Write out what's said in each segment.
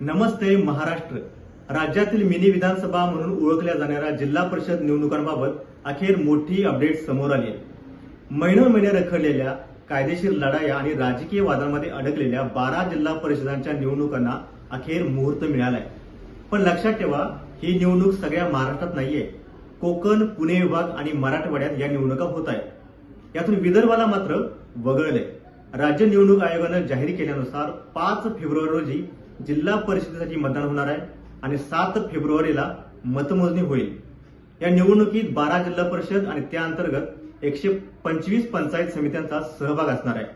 नमस्ते महाराष्ट्र. राज्यातील मिनी विधानसभा म्हणून ओळखल्या जाणाऱ्या जिल्हा परिषद निवडणुकांबाबत अखेर मोठी अपडेट समोर आली आहे. महिनोमहिने रखडलेल्या कायदेशीर लढाया आणि राजकीय वादांमध्ये अडकलेल्या बारा जिल्हा परिषदांच्या निवडणुकांना अखेर मुहूर्त मिळालाय. पण लक्षात ठेवा ही निवडणूक सगळ्या महाराष्ट्रात नाहीये. कोकण पुणे विभाग आणि मराठवाड्यात या निवडणुका होत आहेत यातून विदर्भाला मात्र वगळले राज्य निवडणूक आयोगानं जाहीर केल्यानुसार पाच फेब्रुवारी रोजी जिल्हा परिषदेसाठी मतदान होणार आहे आणि सात फेब्रुवारीला मतमोजणी होईल. या निवडणुकीत बारा जिल्हा परिषद आणि त्या अंतर्गत एकशे पंचवीस पंचायत समित्यांचा सहभाग असणार आहे.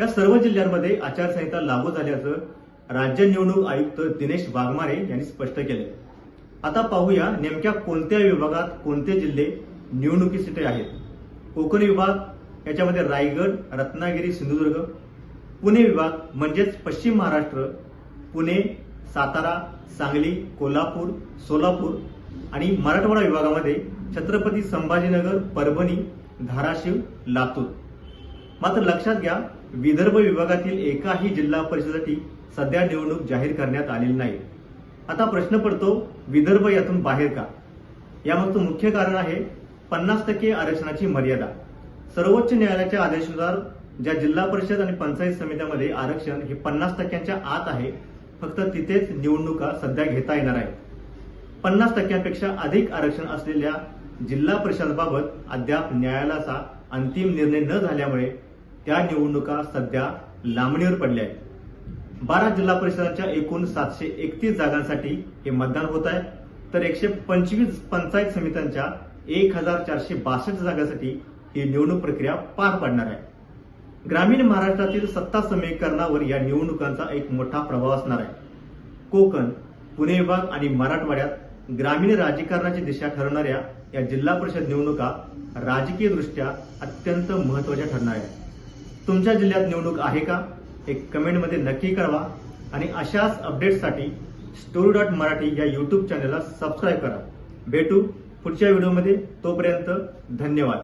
या सर्व जिल्ह्यांमध्ये आचारसंहिता लागू झाल्याचं राज्य निवडणूक आयुक्त दिनेश वाघमारे यांनी स्पष्ट केले आता पाहूया नेमक्या कोणत्या विभागात कोणते जिल्हे निवडणुकीसाठी आहेत. कोकण विभाग याच्यामध्ये रायगड रत्नागिरी सिंधुदुर्ग. पुणे विभाग म्हणजेच पश्चिम महाराष्ट्र पुणे सातारा सांगली कोल्हापूर सोलापूर आणि मराठवाडा विभागामध्ये छत्रपती संभाजीनगर परभणी धाराशिव लातूर. मात्र लक्षात घ्या विदर्भ विभागातील एकाही जिल्हा परिषदेसाठी सध्या निवडणूक जाहीर करण्यात आलेली नाही. आता प्रश्न पडतो विदर्भ यातून बाहेर का? यामागचं मुख्य कारण आहे पन्नास टक्के आरक्षणाची मर्यादा. सर्वोच्च न्यायालयाच्या आदेशानुसार ज्या जिल्हा परिषद आणि पंचायत समित्यामध्ये आरक्षण हे पन्नास टक्क्यांच्या आत आहे फक्त तिथेच निवडणुका सध्या घेता येणार आहेत. पन्नास टक्क्यांपेक्षा अधिक आरक्षण असलेल्या जिल्हा परिषदाबाबत अद्याप न्यायालयाचा अंतिम निर्णय न झाल्यामुळे त्या निवडणुका सध्या लांबणीवर पडल्या आहेत. बारा जिल्हा परिषदांच्या एकूण सातशे एकतीस जागांसाठी हे मतदान होत आहे. तर एकशे पंचवीस पंचायत समित्यांच्या एक हजार चारशे बासष्ट जागांसाठी ही निवडणूक प्रक्रिया पार पडणार आहे. ग्रामीण महाराष्ट्रातील सत्ता समीकरणावर या निवडणुकांचा एक मोठा प्रभाव असणार आहे. कोकण पुणे विभाग आणि मराठवाड्यात ग्रामीण राजकारणाची दिशा ठरवणाऱ्या या जिल्हा परिषद निवडणुका राजकीय दृष्ट्या अत्यंत महत्त्वाच्या ठरणार आहेत. तुमच्या जिल्ह्यात निवडणूक आहे का? एक कमेंटमध्ये नक्की कळवा आणि अशाच अपडेट्ससाठी स्टोरी डॉट मराठी या यूट्यूब चॅनलला सबस्क्राईब करा. भेटू पुढच्या व्हिडिओमध्ये तोपर्यंत धन्यवाद.